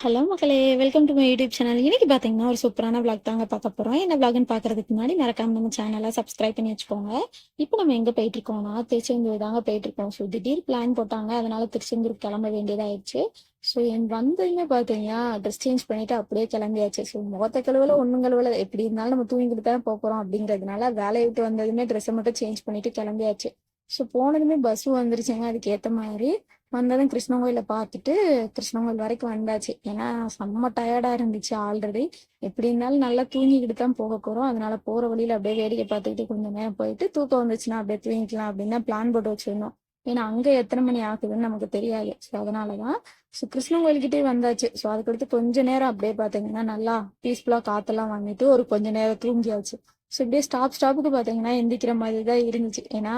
Hello மக்களே welcome to my YouTube channel இன்னைக்கு பார்த்தீங்கன்னா ஒரு சூப்பரான vlog தாங்க பார்க்க போகிறோம் என்ன vlogன்னு பார்க்கறதுக்கு முன்னாடி மறக்காம நம்ம சேனலை சப்ஸ்கிரைப் பண்ணி வச்சுக்கோங்க. இப்போ நம்ம எங்கே போயிட்டு இருக்கோம்னா திருச்செந்தூர் தாங்க போயிட்டு இருக்கோம். ஸோ திடீர் பிளான் போட்டாங்க. அதனால திருச்செந்தூர் கிளம்ப வேண்டியதாயிடுச்சு. ஸோ என் வந்ததுமே பார்த்தீங்கன்னா ட்ரெஸ் சேஞ்ச் பண்ணிட்டு அப்படியே கிளம்பியாச்சு. ஸோ முகத்த கழுவல ஒன்றும் கழுவல. எப்படி இருந்தாலும் நம்ம தூங்கிட்டு தான் போக போகிறோம் அப்படிங்கிறதுனால வேலையை விட்டு வந்ததுமே ட்ரெஸ்ஸை மட்டும் சேஞ்ச் பண்ணிட்டு கிளம்பியாச்சு. ஸோ போனதுமே பஸ் வந்துருச்சுங்க. அதுக்கு ஏற்ற மாதிரி வந்ததும் கிருஷ்ணகோயில பார்த்துட்டு கிருஷ்ணகோயில் வரைக்கும் வந்தாச்சு. ஏன்னா செம்ம டயர்டா இருந்துச்சு ஆல்ரெடி எப்படி இருந்தாலும் நல்லா தூங்கிக்கிட்டு தான் போக போறோம். அதனால போற வழியில அப்படியே வேடிக்கை பார்த்துக்கிட்டு கொஞ்சம் நேரம் போயிட்டு தூக்கம் வந்துச்சுன்னா அப்படியே தூங்கிக்கலாம் அப்படின்னு பிளான் போட்டு வச்சிருந்தோம். ஏன்னா அங்க எத்தனை மணி ஆகுதுன்னு நமக்கு தெரியாது. ஸோ அதனாலதான் ஸோ கிருஷ்ணன் கோயில்கிட்டே வந்தாச்சு. ஸோ அதுக்கடுத்து கொஞ்ச நேரம் அப்படியே பார்த்தீங்கன்னா நல்லா பீஸ்ஃபுல்லா காத்தெல்லாம் வாங்கிட்டு ஒரு கொஞ்ச நேரம் தூங்கியாச்சு. ஸோ இப்படியே ஸ்டாப் ஸ்டாப்புக்கு பாத்தீங்கன்னா எந்திக்கிற மாதிரி தான் இருந்துச்சு. ஏன்னா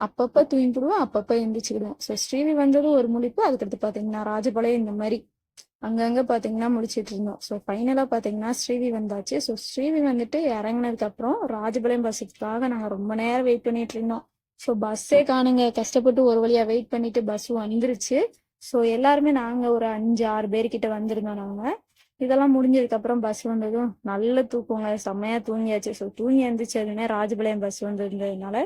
அப்பப்ப தூங்கிடுவோம் அப்பப்ப எந்திரிச்சுக்கிடுவோம். ஸோ ஸ்ரீவி வந்தது ஒரு முழிப்பு. அதுக்கடுத்து பாத்தீங்கன்னா ராஜபாளையம் இந்த மாதிரி அங்கங்க பாத்தீங்கன்னா முடிச்சிட்டு இருந்தோம். ஸோ ஃபைனலாக பாத்தீங்கன்னா ஸ்ரீவி வந்தாச்சு. ஸோ ஸ்ரீவி வந்துட்டு இறங்குனதுக்கு அப்புறம் ராஜபாளையம் பஸ்ஸுக்காக நாங்க ரொம்ப நேரம் வெயிட் பண்ணிட்டு இருந்தோம். ஸோ பஸ்ஸே காணுங்க. கஷ்டப்பட்டு ஒரு வழியா வெயிட் பண்ணிட்டு பஸ் வந்துருச்சு. ஸோ எல்லாருமே நாங்க ஒரு அஞ்சு ஆறு பேர்கிட்ட வந்திருந்தோம் நாங்க. இதெல்லாம் முடிஞ்சதுக்கு அப்புறம் பஸ் வந்ததும் நல்ல தூக்கங்க. செம்மையா தூங்கியாச்சு. ஸோ தூங்கி எழுந்திரிச்சதுமே ராஜபாளையம் பஸ் வந்திருந்ததுனால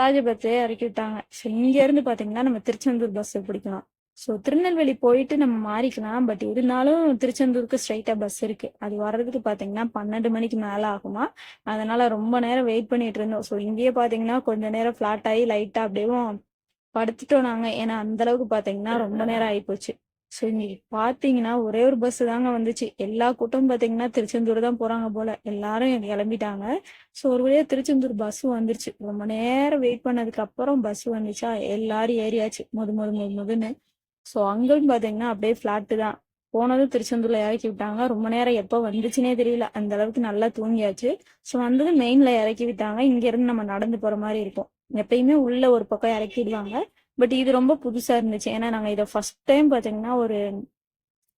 ராஜபத்தை இறக்கி விட்டாங்க. ஸோ இங்க இருந்து பாத்தீங்கன்னா நம்ம திருச்செந்தூர் பஸ் பிடிக்கலாம். ஸோ திருநெல்வேலி போயிட்டு நம்ம மாறிக்கலாம். பட் இருந்தாலும் திருச்செந்தூருக்கு ஸ்ட்ரைட்டா பஸ் இருக்கு. அது வர்றதுக்கு பாத்தீங்கன்னா பன்னெண்டு மணிக்கு மேல ஆகுமா? அதனால ரொம்ப நேரம் வெயிட் பண்ணிட்டு இருந்தோம். ஸோ இங்கேயே பாத்தீங்கன்னா கொஞ்ச நேரம் ஃபிளாட் ஆகி லைட்டா அப்படியே படுத்துட்டோம் நாங்க. ஏன்னா அந்த அளவுக்கு பாத்தீங்கன்னா ரொம்ப நேரம் ஆகிப்போச்சு ஸோ இன்னைக்கு பாத்தீங்கன்னா ஒரே ஒரு பஸ் தாங்க வந்துச்சு. எல்லா கூட்டமும் பாத்தீங்கன்னா திருச்செந்தூர் தான் போறாங்க போல. எல்லாரும் கிளம்பிட்டாங்க. ஸோ ஒரு வழியா திருச்செந்தூர் பஸ் வந்துருச்சு. ரொம்ப நேரம் வெயிட் பண்ணதுக்கு அப்புறம் பஸ் வந்துச்சா? எல்லாரும் ஏறியாச்சு. முது முது முது முதுன்னு. ஸோ அங்கேயும் பாத்தீங்கன்னா அப்படியே ஃப்ளாட்டு தான். போனதும் திருச்செந்தூர்ல இறக்கி விட்டாங்க. ரொம்ப நேரம் எப்போ வந்துச்சுனே தெரியல. அந்த அளவுக்கு நல்லா தூங்கியாச்சு. ஸோ வந்தது மெயின்ல இறக்கி விட்டாங்க. இங்க இருந்து நம்ம நடந்து போற மாதிரி இருக்கும். எப்பயுமே உள்ள ஒரு பக்கம் இறக்கிடுவாங்க பட் இது ரொம்ப புதுசா இருந்துச்சு. ஏன்னா நாங்க இதை ஃபர்ஸ்ட் டைம் பாத்தீங்கன்னா ஒரு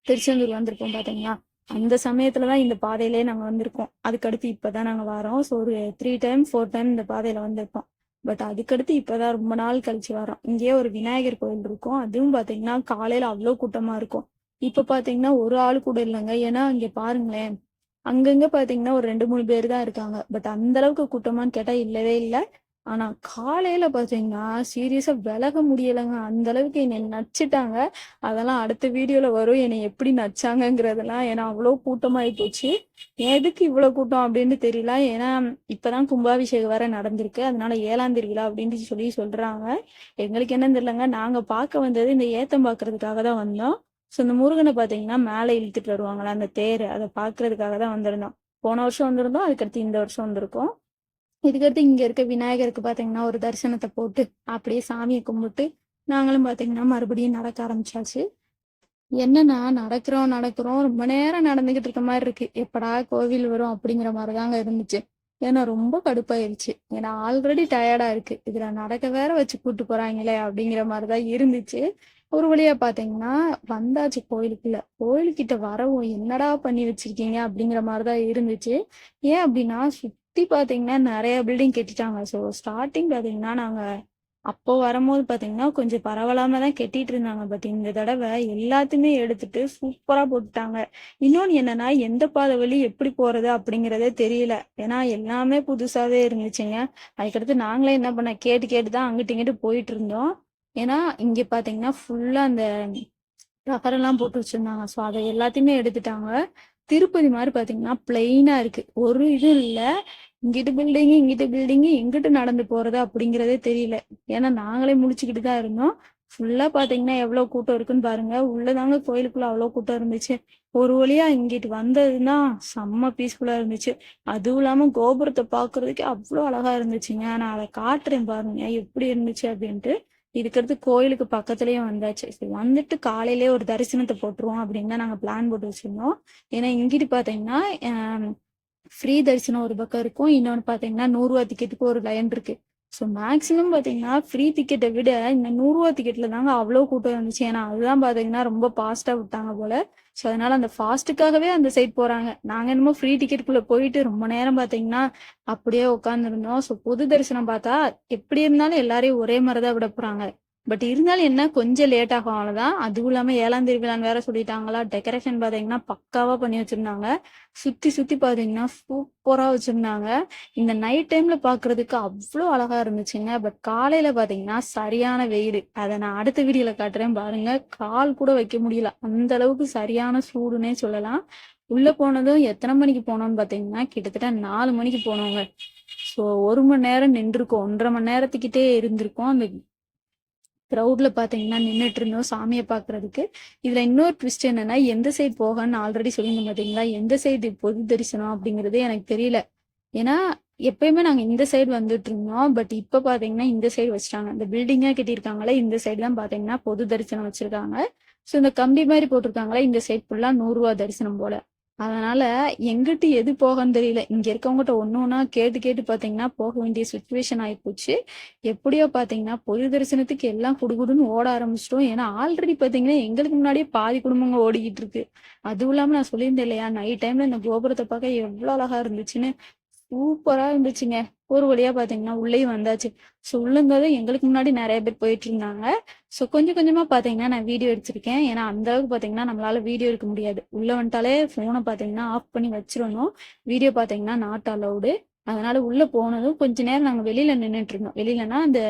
திருச்செந்தூர் வந்திருக்கோம் பாத்தீங்கன்னா அந்த சமயத்துலதான் இந்த பாதையிலே நாங்க வந்திருக்கோம். அதுக்கடுத்து இப்பதான் நாங்க வரோம். ஸோ ஒரு த்ரீ டைம் ஃபோர் டைம் இந்த பாதையில வந்திருக்கோம். பட் அதுக்கடுத்து இப்பதான் ரொம்ப நாள் கழிச்சு வரோம். இங்கேயே ஒரு விநாயகர் கோயில் இருக்கும். அதுவும் பாத்தீங்கன்னா காலையில அவ்வளோ கூட்டமா இருக்கும். இப்ப பாத்தீங்கன்னா ஒரு ஆள் கூட இல்லைங்க. ஏன்னா இங்க பாருங்களேன். அங்கங்க பாத்தீங்கன்னா ஒரு ரெண்டு மூணு பேர் தான் இருக்காங்க. பட் அந்த அளவுக்கு கூட்டமான்னு கேட்டா இல்லவே இல்லை. ஆனா காலையில பாத்தீங்கன்னா சீரியஸா விலக முடியலைங்க. அந்த அளவுக்கு என்னை நச்சுட்டாங்க. அதெல்லாம் அடுத்த வீடியோல வரும். என்னை எப்படி நச்சாங்கிறதெல்லாம் ஏன்னா அவ்வளோ கூட்டமாயி போச்சு. எதுக்கு இவ்வளவு கூட்டம் அப்படின்னு தெரியல. ஏன்னா இப்பதான் கும்பாபிஷேகம் வேற நடந்திருக்கு. அதனால ஏழாம் திருவிழா அப்படின்னு சொல்லி சொல்றாங்க. எங்களுக்கு என்னன்னு தெரியலங்க. நாங்க பார்க்க வந்தது இந்த ஏத்தம் பாக்குறதுக்காக தான் வந்தோம். ஸோ இந்த முருகனை பாத்தீங்கன்னா மேலே இழுத்துட்டு வருவாங்களா அந்த தேர். அதை பாக்குறதுக்காக தான் வந்திருந்தோம். போன வருஷம் வந்திருந்தோம். அதுக்கடுத்து இந்த வருஷம் வந்திருக்கோம். இதுக்கடுத்து இங்க இருக்க விநாயகருக்கு பாத்தீங்கன்னா ஒரு தரிசனத்தை போட்டு அப்படியே சாமியை கும்பிட்டு நாங்களும் பாத்தீங்கன்னா மறுபடியும் நடக்க ஆரம்பிச்சாச்சு. என்னன்னா நடக்கிறோம் நடக்கிறோம் ரொம்ப நேரம் நடந்துகிட்டு இருக்க மாதிரி இருக்கு. எப்படா கோவில் வரும் அப்படிங்கிற மாதிரிதாங்க இருந்துச்சு. ஏன்னா ரொம்ப கடுப்பாயிருச்சு. ஏன்னா ஆல்ரெடி டயர்டா இருக்கு. இதுல நடக்க வேற வச்சு கூட்டு போறாங்களே அப்படிங்கிற மாதிரிதான் இருந்துச்சு. ஒரு வழியா பாத்தீங்கன்னா வந்தாச்சு கோயிலுக்குள்ள. கோயிலுக்கிட்ட வரவும் என்னடா பண்ணி வச்சிருக்கீங்க அப்படிங்கிற மாதிரிதான் இருந்துச்சு. ஏன் அப்படின்னா சுத்தி பாத்தீங்கன்னா நிறைய பில்டிங் கட்டிட்டாங்க. ஸோ ஸ்டார்டிங் பாத்தீங்கன்னா நாங்க அப்போ வரும்போது பாத்தீங்கன்னா கொஞ்சம் பரவலாம தான் கெட்டிட்டு இருந்தாங்க. பட் இந்த தடவை எல்லாத்தையுமே எடுத்துட்டு சூப்பரா போட்டுட்டாங்க. இன்னொன்னு என்னன்னா எந்த பாதை வழி எப்படி போறது அப்படிங்கறதே தெரியல. ஏன்னா எல்லாமே புதுசாவே இருந்துச்சுங்க. அதுக்கடுத்து நாங்களே என்ன பண்ண கேட்டு கேட்டு தான் அங்கிட்டு இங்கிட்டு போயிட்டு இருந்தோம். ஏன்னா இங்க பாத்தீங்கன்னா ஃபுல்லா அந்த எல்லாம் போட்டு வச்சிருந்தாங்க. ஸோ அதை எல்லாத்தையுமே எடுத்துட்டாங்க. திருப்பதி மாதிரி பாத்தீங்கன்னா பிளெயினா இருக்கு. ஒரு இதுவும் இல்ல. இங்கிட்டு பில்டிங்கு இங்கிட்டு பில்டிங்கு எங்கிட்டு நடந்து போறது அப்படிங்கிறதே தெரியல. ஏன்னா நாங்களே முடிச்சுக்கிட்டு தான் இருந்தோம். ஃபுல்லா பாத்தீங்கன்னா எவ்வளவு கூட்டம் இருக்குன்னு பாருங்க. உள்ளதாங்க கோயிலுக்குள்ள அவ்வளவு கூட்டம் இருந்துச்சு. ஒரு வழியா இங்கிட்டு வந்ததுன்னா செம்ம பீஸ்ஃபுல்லா இருந்துச்சு. அதுவும் இல்லாம கோபுரத்தை பாக்குறதுக்கு அவ்வளவு அழகா இருந்துச்சுங்க. நான் அதை காட்டுறேன் பாருங்க. எப்படி இருந்துச்சு அப்படின்ட்டு. இதுக்கடுத்து கோயிலுக்கு பக்கத்துலயே வந்தாச்சு. சரி வந்துட்டு காலையிலேயே ஒரு தரிசனத்தை போட்டுருவோம் அப்படின்னு தான் நாங்க பிளான் போட்டு வச்சிருந்தோம். ஏன்னா இங்கிட்டு பாத்தீங்கன்னா ஃப்ரீ தரிசனம் ஒரு பக்கம் இருக்கும். இன்னொன்னு பார்த்தீங்கன்னா நூறுரூவா டிக்கெட்டுக்கு ஒரு லைன் இருக்கு. ஸோ மேக்ஸிமம் பாத்தீங்கன்னா ஃப்ரீ டிக்கெட்டை விட இந்த நூறுரூவா டிக்கெட்ல தாங்க அவ்வளோ கூட்டம் இருந்துச்சு. ஏன்னா அதுதான் பாத்தீங்கன்னா ரொம்ப ஃபாஸ்ட்டாக விட்டாங்க போல. ஸோ அதனால அந்த ஃபாஸ்ட்டுக்காகவே அந்த சைட் போறாங்க. நாங்க என்னமோ ஃப்ரீ டிக்கெட்டுக்குள்ள போயிட்டு ரொம்ப நேரம் பார்த்தீங்கன்னா அப்படியே உட்காந்துருந்தோம் ஸோ பொது தரிசனம் பார்த்தா எப்படி இருந்தாலும் எல்லாரையும் ஒரே மாதிரி தான் விட போறாங்க. பட் இருந்தாலும் என்ன கொஞ்சம் லேட் ஆகும் அவ்வளவுதான். அதுவும் இல்லாம ஏழாம் திருவிழான்னு வேற சொல்லிட்டாங்களா? டெக்கரேஷன் பாத்தீங்கன்னா பக்காவா பண்ணி வச்சிருந்தாங்க. சுத்தி சுத்தி பாத்தீங்கன்னா சூப்பரா வச்சிருந்தாங்க. இந்த நைட் டைம்ல பாக்குறதுக்கு அவ்வளோ அழகா இருந்துச்சுங்க. பட் காலையில பாத்தீங்கன்னா சரியான வெயில். அதை நான் அடுத்த வீடியோல காட்டுறேன் பாருங்க. கால் கூட வைக்க முடியல. அந்த அளவுக்கு சரியான சூடுன்னே சொல்லலாம். உள்ள போனதும் எத்தனை மணிக்கு போனோம்னு பாத்தீங்கன்னா கிட்டத்தட்ட நாலு மணிக்கு போனோங்க. ஸோ ஒரு மணி நேரம் நின்றுருக்கோம். ஒன்றரை மணி நேரத்துக்கிட்டே இருந்திருக்கோம். அந்த க்ரௌட்ல பாத்தீங்கன்னா நின்றுட்டு இருந்தோம் சாமியை பாக்குறதுக்கு. இதுல இன்னொரு ட்விஸ்ட் என்னன்னா எந்த சைடு போகன்னு ஆல்ரெடி சொல்லியிருந்தோம் பாத்தீங்களா? எந்த சைடு பொது தரிசனம் அப்படிங்கிறது எனக்கு தெரியல. ஏன்னா எப்பயுமே நாங்க இந்த சைடு வந்துட்டு இருந்தோம் பட் இப்ப பாத்தீங்கன்னா இந்த சைடு வச்சுட்டாங்க. இந்த பில்டிங்கா கட்டியிருக்காங்களே இந்த சைடு தான் பாத்தீங்கன்னா பொது தரிசனம் வச்சிருக்காங்க. ஸோ இந்த கம்பி மாதிரி போட்டிருக்காங்களே இந்த சைடு ஃபுல்லா நூறு ரூபா தரிசனம் போல. அதனால எங்கிட்டு எது போகன்னு தெரியல. இங்க இருக்கவங்ககிட்ட ஒன்று ஒன்றா கேட்டு கேட்டு பார்த்தீங்கன்னா போக வேண்டிய சுச்சுவேஷன் ஆகிப்போச்சு எப்படியோ பார்த்தீங்கன்னா பொது தரிசனத்துக்கு எல்லாம் குடுகுடுன்னு ஓட ஆரம்பிச்சிட்டோம். ஏன்னா ஆல்ரெடி பார்த்தீங்கன்னா எங்களுக்கு முன்னாடியே பாதி குடும்பங்க ஓடிக்கிட்டு இருக்கு. அதுவும் இல்லாமல் நான் சொல்லியிருந்தேன் இல்லையா நைட் டைம்ல இந்த கோபுரத்தை பார்க்க எவ்வளோ அழகா இருந்துச்சுன்னு. சூப்பரா இருந்துச்சுங்க. ஒரு வழியா பாத்தீங்கன்னா உள்ளேயும் வந்தாச்சு. ஸோ உள்ளங்கிறது எங்களுக்கு முன்னாடி நிறைய பேர் போயிட்டு இருந்தாங்க. ஸோ கொஞ்சம் கொஞ்சமா பாத்தீங்கன்னா நான் வீடியோ எடுத்திருக்கேன். ஏன்னா அந்த அளவுக்கு பாத்தீங்கன்னா நம்மளால வீடியோ எடுக்க முடியாது. உள்ள வந்துட்டாலே போனை பாத்தீங்கன்னா ஆஃப் பண்ணி வச்சிடணும். வீடியோ பாத்தீங்கன்னா நாட் அலௌடு அதனால உள்ள போனதும் கொஞ்ச நேரம் நாங்க வெளியில நின்றுட்டு இருந்தோம். வெளியிலனா அந்த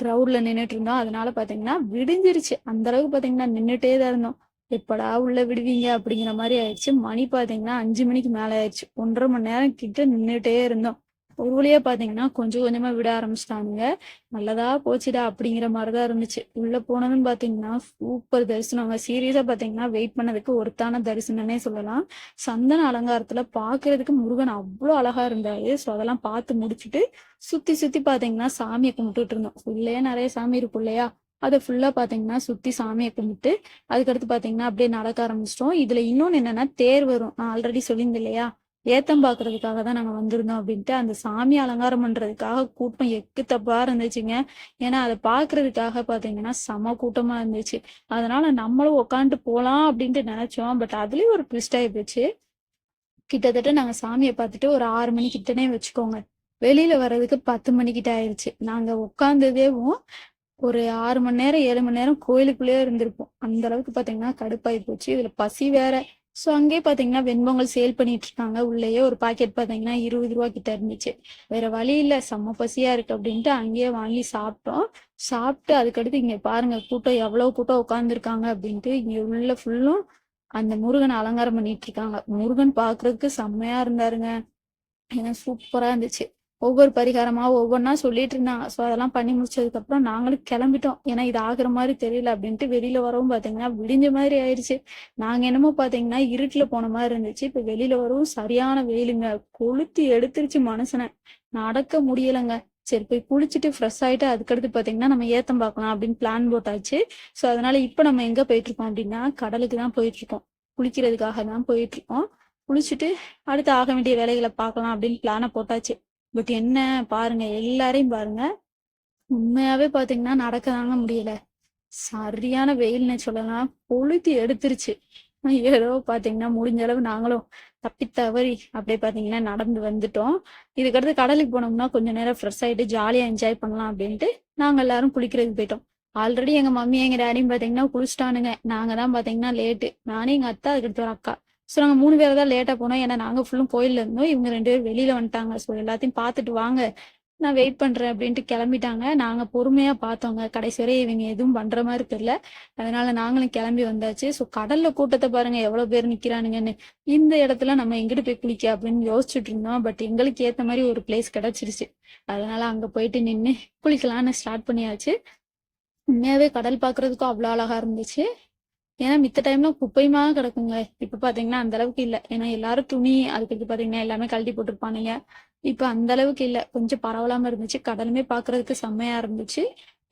க்ரௌட்ல நின்றுட்டு இருந்தோம். அதனால பாத்தீங்கன்னா விடிஞ்சிருச்சு. அந்த அளவுக்கு பாத்தீங்கன்னா நின்றுட்டே தான் இருந்தோம். எப்படா உள்ள விடுவீங்க அப்படிங்கிற மாதிரி ஆயிடுச்சு. மணி பாத்தீங்கன்னா அஞ்சு மணிக்கு மேல ஆயிடுச்சு. ஒன்றரை மணி நேரம் கிட்ட நின்னுட்டே இருந்தோம். ஒரு வழியா பாத்தீங்கன்னா கொஞ்சம் கொஞ்சமா விட ஆரம்பிச்சிட்டானுங்க. நல்லதா போச்சுடா அப்படிங்கிற மாதிரிதான் இருந்துச்சு. உள்ள போனதுன்னு பாத்தீங்கன்னா சூப்பர் தரிசனம். சீரியஸா பாத்தீங்கன்னா வெயிட் பண்ணதுக்கு ஒருத்தான தரிசனம்னே சொல்லலாம். சந்தன அலங்காரத்துல பாக்குறதுக்கு முருகன் அவ்வளவு அழகா இருந்தாரு. சோ அதெல்லாம் பார்த்து முடிச்சுட்டு சுத்தி சுத்தி பாத்தீங்கன்னா சாமியை கும்பிட்டுட்டு இருந்தோம். உள்ளே நிறைய சாமி இருக்கும் இல்லையா? அதை ஃபுல்லா பாத்தீங்கன்னா சுத்தி சாமியை கும்பிட்டு அதுக்கடுத்து பாத்தீங்கன்னா அப்படியே நடக்க ஆரம்பிச்சிட்டோம். இதுல இன்னொன்னு என்னன்னா தேர் வரும். நான் ஆல்ரெடி சொல்லியிருந்தேன் இல்லையா? ஏத்தம் பாக்குறதுக்காக தான் நாங்க வந்திருந்தோம் அப்படின்ட்டு அந்த சாமி அலங்காரம் பண்றதுக்காக கூட்டம் எக்கு தப்பா இருந்துச்சுங்க. ஏன்னா அதை பாக்குறதுக்காக பாத்தீங்கன்னா செம கூட்டமா இருந்துச்சு. அதனால நம்மளும் உட்காந்துட்டு போலாம் அப்படின்ட்டு நினைச்சோம். பட் அதுலயும் ஒரு ட்விஸ்ட் ஆகி போச்சு கிட்டத்தட்ட நாங்க சாமியை பார்த்துட்டு ஒரு ஆறு மணி கிட்டனே வச்சுக்கோங்க. வெளியில வர்றதுக்கு பத்து மணிக்கிட்ட ஆயிடுச்சு நாங்க உட்காந்ததேவும் ஒரு ஆறு மணி நேரம் ஏழு மணி நேரம் கோயிலுக்குள்ளேயே இருந்திருப்போம். அந்த அளவுக்கு பாத்தீங்கன்னா கடுப்பாயி போச்சு. இதுல பசி வேற. ஸோ அங்கேயே பாத்தீங்கன்னா வெண்பொங்கல் சேல் பண்ணிட்டு இருக்காங்க. உள்ளேயே ஒரு பாக்கெட் பாத்தீங்கன்னா இருபது ரூபா கிட்ட இருந்துச்சு. வேற வழி இல்ல. செம்ம பசியா இருக்கு அப்படின்ட்டு அங்கேயே வாங்கி சாப்பிட்டோம். சாப்பிட்டு அதுக்கடுத்து இங்க பாருங்க கூட்டம் எவ்வளவு கூட்டம் உட்காந்துருக்காங்க அப்படின்ட்டு இங்க உள்ள ஃபுல்லும் அந்த முருகன் அலங்காரம் பண்ணிட்டு இருக்காங்க. முருகன் பாக்குறதுக்கு செம்மையா இருந்தாருங்க. ஏன்னா சூப்பரா இருந்துச்சு. ஒவ்வொரு பரிகாரமா ஒவ்வொன்றா சொல்லிட்டு இருந்தாங்க ஸோ அதெல்லாம் பண்ணி முடிச்சதுக்கு அப்புறம் நாங்களும் கிளம்பிட்டோம். ஏன்னா இது ஆகுற மாதிரி தெரியல அப்படின்ட்டு வெளியில வரவும் பாத்தீங்கன்னா விடிஞ்ச மாதிரி ஆயிடுச்சு நாங்க என்னமோ பாத்தீங்கன்னா இருட்டுல போன மாதிரி இருந்துச்சு. இப்ப வெளியில வரவும் சரியான வெயிலுங்க. கொளுத்தி எடுத்துருச்சு மனுஷனை. நடக்க முடியலைங்க. சரி போய் குளிச்சுட்டு ஃப்ரெஷ் ஆயிட்டு அதுக்கடுத்து பாத்தீங்கன்னா நம்ம ஏத்தம் பார்க்கலாம் அப்படின்னு பிளான் போட்டாச்சு. ஸோ அதனால இப்ப நம்ம எங்க போயிட்டு இருக்கோம் அப்படின்னா கடலுக்கு தான் போயிட்டு இருக்கோம் குளிக்கிறதுக்காக தான் போயிட்டு இருக்கோம் குளிச்சுட்டு அடுத்து ஆக வேண்டிய வேலைகளை பார்க்கலாம் அப்படின்னு பிளானை போட்டாச்சு. பட் என்ன? பாருங்க எல்லாரையும் பாருங்க. உண்மையாவே பாத்தீங்கன்னா நடக்க தாங்க முடியல. சரியான வெயில்னு சொல்லலாம். கொளுத்தி எடுத்துருச்சு. ஏதோ பாத்தீங்கன்னா முடிஞ்ச அளவு நாங்களும் தப்பி தவறி அப்படியே பாத்தீங்கன்னா நடந்து வந்துட்டோம். இதுக்கடுத்து கடலுக்கு போனோம்னா கொஞ்ச நேரம் ஃப்ரெஷ் ஆயிட்டு ஜாலியா என்ஜாய் பண்ணலாம் அப்படின்ட்டு நாங்க எல்லாரும் குளிக்கிறதுக்கு போயிட்டோம். ஆல்ரெடி எங்க மம்மி எங்க டேடியும் பாத்தீங்கன்னா குளிச்சிட்டானுங்க. நாங்க தான் பாத்தீங்கன்னா லேட்டு நானும் எங்க அத்தா அதுக்கடுத்து ஒரு அக்கா. ஸோ நாங்கள் மூணு பேர் தான் லேட்டாக போனோம். ஏன்னா நாங்கள் ஃபுல்லும் கோயிலில் இருந்தோம். இவங்க ரெண்டு பேர் வெளியில் வந்துட்டாங்க. ஸோ எல்லாத்தையும் பார்த்துட்டு வாங்க நான் வெயிட் பண்ணுறேன் அப்படின்ட்டு கிளம்பிட்டாங்க. நாங்கள் பொறுமையாக பார்த்தோங்க. கடைசி வரை இவங்க எதுவும் பண்ணுற மாதிரி தெரியல. அதனால நாங்களும் கிளம்பி வந்தாச்சு. ஸோ கடலில் கூட்டத்தை பாருங்க எவ்வளோ பேர் நிற்கிறானுங்கன்னு இந்த இடத்துல நம்ம எங்கிட்டு போய் குளிக்க அப்படின்னு யோசிச்சுட்டு இருந்தோம். பட் எங்களுக்கு ஏற்ற மாதிரி ஒரு பிளேஸ் கிடச்சிருச்சு. அதனால அங்கே போயிட்டு நின்று குளிக்கலான்னு ஸ்டார்ட் பண்ணியாச்சு. உண்மையாகவே கடல் பார்க்குறதுக்கும் அவ்வளோ அழகாக இருந்துச்சு. ஏன்னா மித்த டைம்ல குப்பையுமா கிடக்குங்க. இப்ப பாத்தீங்கன்னா அந்த அளவுக்கு இல்ல. ஏன்னா எல்லாரும் துணி அதுக்கு பாத்தீங்கன்னா எல்லாமே கழட்டி போட்டிருப்பானுங்க. இப்ப அந்த அளவுக்கு இல்ல. கொஞ்சம் பரவலாம இருந்துச்சு. கடலுமே பாக்குறதுக்கு செம்மையா இருந்துச்சு.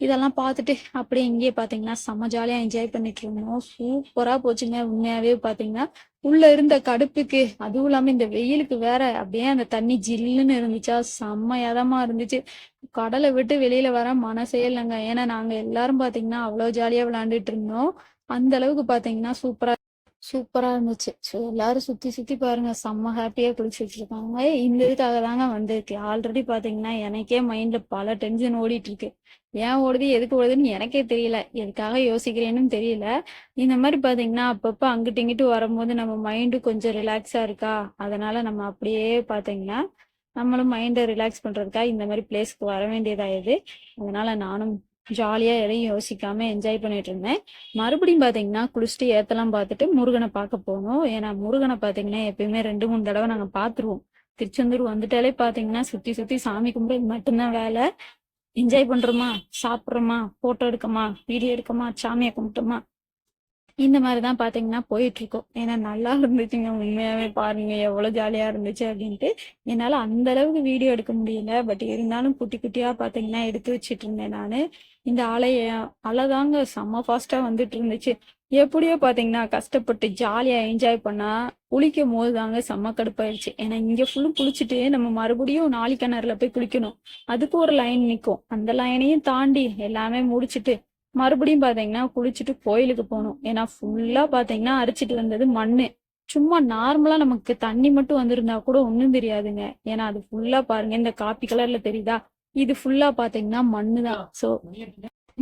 இதெல்லாம் பார்த்துட்டு அப்படியே இங்கேயே பாத்தீங்கன்னா செம்ம ஜாலியா என்ஜாய் பண்ணிட்டு இருந்தோம். சூப்பரா போச்சுங்க. உண்மையாவே பாத்தீங்கன்னா உள்ள இருந்த கடுப்புக்கு அதுவும் இல்லாம இந்த வெயிலுக்கு வேற அப்படியே அந்த தண்ணி ஜில்லுன்னு இருந்துச்சா. செம்ம இருந்துச்சு. கடலை விட்டு வெளியில வர மனசே இல்லைங்க. ஏன்னா நாங்க எல்லாரும் பாத்தீங்கன்னா அவ்வளவு ஜாலியா விளையாண்டுட்டு இருந்தோம். அந்த அளவுக்கு பாத்தீங்கன்னா சூப்பரா சூப்பரா இருந்துச்சு. ஸோ எல்லாரும் சுத்தி சுத்தி பாருங்க. செம்ம ஹாப்பியா குளிச்சுட்டு இருக்காங்க இந்த இதுக்காக தாங்க வந்திருக்கு. ஆல்ரெடி பாத்தீங்கன்னா எனக்கே மைண்ட்ல பல டென்ஷன் ஓடிட்டு இருக்கு. ஏன் ஓடுது எதுக்கு ஓடுதுன்னு எனக்கே தெரியல. எதுக்காக யோசிக்கிறேன்னு தெரியல. இந்த மாதிரி பாத்தீங்கன்னா அப்பப்ப அங்கிட்டு இங்கிட்டு வரும்போது நம்ம மைண்டு கொஞ்சம் ரிலாக்ஸா இருக்கா? அதனால நம்ம அப்படியே பாத்தீங்கன்னா நம்மளும் மைண்டை ரிலாக்ஸ் பண்றதுக்காக இந்த மாதிரி பிளேஸ்க்கு வர வேண்டியதாயுது அதனால நானும் ஜாலியா எதையும் யோசிக்காம என்ஜாய் பண்ணிட்டு இருந்தேன். மறுபடியும் பாத்தீங்கன்னா குளிச்சுட்டு ஏத்தலாம் பார்த்துட்டு முருகனை பார்க்க போனோம். ஏன்னா முருகனை பாத்தீங்கன்னா எப்பயுமே ரெண்டு மூணு தடவை நாங்க பாத்துருவோம். திருச்செந்தூர் வந்துட்டாலே பாத்தீங்கன்னா சுத்தி சுத்தி சாமி கும்பிட்டு மட்டும்தான் வேலை. என்ஜாய் பண்றோமா? சாப்பிட்றோமா? போட்டோ எடுக்கமா வீடியோ எடுக்கமா சாமியை கும்பிட்டோமா? இந்த மாதிரி தான் பாத்தீங்கன்னா போயிட்டு இருக்கோம் ஏன்னா நல்லா இருந்துச்சுங்க. உண்மையாவே பாருங்க எவ்வளவு ஜாலியா இருந்துச்சு அப்படின்ட்டு. என்னால அந்த அளவுக்கு வீடியோ எடுக்க முடியல. பட் இருந்தாலும் குட்டி குட்டியா பாத்தீங்கன்னா எடுத்து வச்சிட்டு இருந்தேன் நானு. இந்த அலைய அலைதாங்க செம்ம ஃபாஸ்டா வந்துட்டு இருந்துச்சு எப்படியோ பாத்தீங்கன்னா கஷ்டப்பட்டு ஜாலியா என்ஜாய் பண்ணா குளிக்கும் போது தாங்க செம்ம கடுப்பாயிருச்சு. ஏன்னா இங்க ஃபுல்லும் குளிச்சுட்டு நம்ம மறுபடியும் நாளி கிணறுல போய் குளிக்கணும். அதுக்கு ஒரு லைன் நிற்கும் அந்த லைனையும் தாண்டி எல்லாமே முடிச்சுட்டு மறுபடியும் பாத்தீங்கன்னா குளிச்சுட்டு கோயிலுக்கு போகணும். ஏன்னா ஃபுல்லா பாத்தீங்கன்னா அரிச்சிட்டு வந்தது மண்ணு. சும்மா நார்மலா நமக்கு தண்ணி மட்டும் வந்திருந்தா கூட ஒன்றும் தெரியாதுங்க. ஏன்னா அது ஃபுல்லா பாருங்க இந்த காப்பி கலர்ல தெரியுதா? இது ஃபுல்லா பாத்தீங்கன்னா மண்ணு தான். சோ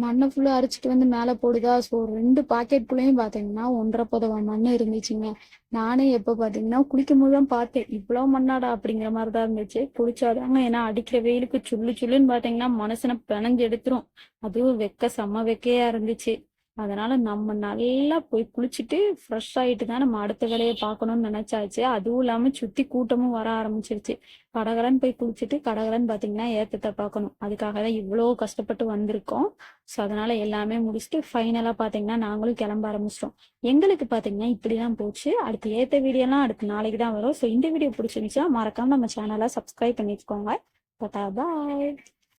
மண்ணை ஃபுல்லா அரிச்சிட்டு வந்து மேல போடுதா? ஸோ ரெண்டு பாக்கெட்டுக்குள்ளேயும் பாத்தீங்கன்னா ஒன்றரை புதவை மண் இருந்துச்சுங்க. நானே எப்ப பாத்தீங்கன்னா குளிக்கும் போதுதான் பார்த்தேன். இவ்வளவு மண்ணாடா அப்படிங்கிற மாதிரி தான் இருந்துச்சு. குளிச்சாதாங்க ஏன்னா அடிக்கிற வெயிலுக்கு சுள்ளு சுள்ளுன்னு பாத்தீங்கன்னா மனசனை பிணைஞ்சு எடுத்துரும். அதுவும் வெக்க செம்ம வெக்கையா இருந்துச்சு. அதனால நம்ம நல்லா போய் குளிச்சுட்டு ஃப்ரெஷ் ஆயிட்டு தான் நம்ம அடுத்த வேலையை பார்க்கணும்னு நினைச்சாச்சு. அதுவும் இல்லாம சுத்தி கூட்டமும் வர ஆரம்பிச்சிருச்சு. கடகரன் போய் குளிச்சுட்டு கடகரன்னு பாத்தீங்கன்னா ஏத்தத்தை பார்க்கணும். அதுக்காக தான் இவ்வளோ கஷ்டப்பட்டு வந்திருக்கோம். ஸோ அதனால எல்லாமே முடிச்சுட்டு ஃபைனலா பாத்தீங்கன்னா நாங்களும் கிளம்ப ஆரம்பிச்சிட்டோம். எங்களுக்கு பாத்தீங்கன்னா இப்படிதான் போச்சு. அடுத்து ஏத்த வீடியோலாம் அடுத்து நாளைக்கு தான் வரும். ஸோ இந்த வீடியோ பிடிச்சிருந்துச்சுன்னா மறக்காம நம்ம சேனலை சப்ஸ்கிரைப் பண்ணிக்கோங்க. பட்டா பாய்